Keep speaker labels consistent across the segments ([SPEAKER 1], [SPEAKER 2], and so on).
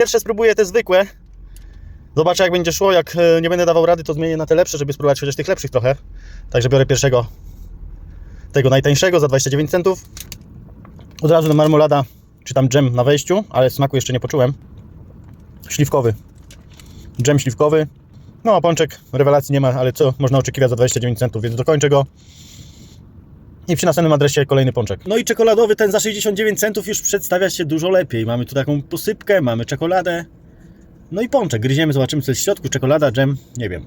[SPEAKER 1] Pierwsze spróbuję te zwykłe. Zobaczę jak będzie szło, jak e, nie będę dawał rady, to zmienię na te lepsze, żeby spróbować chociaż tych lepszych trochę. Także biorę pierwszego, tego najtańszego za 29 centów. Od razu marmolada, czy tam dżem na wejściu, ale smaku jeszcze nie poczułem. Śliwkowy. Dżem śliwkowy. No a pączek rewelacji nie ma, ale co można oczekiwać za 29 centów, więc dokończę go. I przy następnym adresie kolejny pączek. No i czekoladowy ten za 69 centów już przedstawia się dużo lepiej. Mamy tu taką posypkę, mamy czekoladę. No i pączek. Gryziemy, zobaczymy co jest w środku. Czekolada, dżem, nie wiem.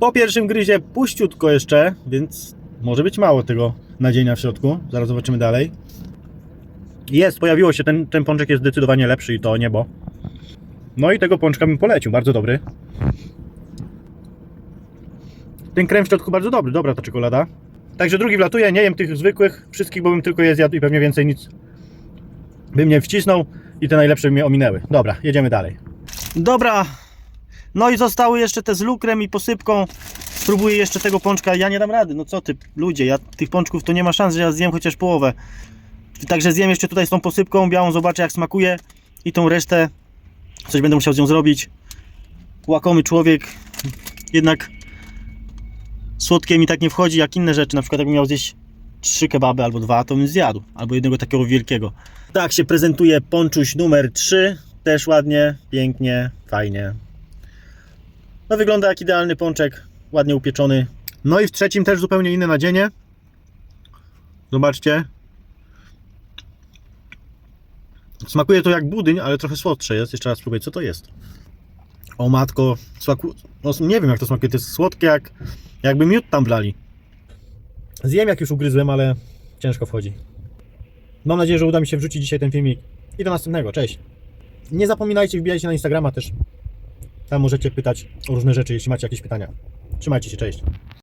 [SPEAKER 1] Po pierwszym gryzie puściutko jeszcze, więc może być mało tego nadzienia w środku. Zaraz zobaczymy dalej. Jest, pojawiło się, ten, ten pączek jest zdecydowanie lepszy i to niebo. No i tego pączka bym polecił, bardzo dobry. Ten krem w środku bardzo dobry, dobra ta czekolada. Także drugi wlatuje, nie jem tych zwykłych wszystkich, bo bym tylko je zjadł i pewnie więcej nic bym nie wcisnął i te najlepsze by mnie ominęły. Dobra, jedziemy dalej. Dobra, no i zostały jeszcze te z lukrem i posypką. Spróbuję jeszcze tego pączka, ja nie dam rady, no co ty, ludzie, ja tych pączków to nie ma szans, że ja zjem chociaż połowę. Także zjem jeszcze tutaj z tą posypką białą, zobaczę jak smakuje i tą resztę coś będę musiał z nią zrobić. Łakomy człowiek, jednak słodkie mi tak nie wchodzi jak inne rzeczy. Na przykład jakbym miał zjeść trzy kebaby albo dwa, to bym zjadł. Albo jednego takiego wielkiego. Tak się prezentuje ponczuś numer 3. Też ładnie, pięknie, fajnie. No wygląda jak idealny pączek, ładnie upieczony. No i w trzecim też zupełnie inne nadzienie. Zobaczcie. Smakuje to jak budyń, ale trochę słodsze jest. Jeszcze raz spróbuję, co to jest. O matko, smaku... no, nie wiem jak to smakuje, to jest słodkie jak jakby miód tam wlali. Zjem jak już ugryzłem, ale ciężko wchodzi. Mam nadzieję, że uda mi się wrzucić dzisiaj ten filmik. I do następnego, cześć. Nie zapominajcie, wbijajcie na Instagrama też. Tam możecie pytać o różne rzeczy, jeśli macie jakieś pytania. Trzymajcie się, cześć.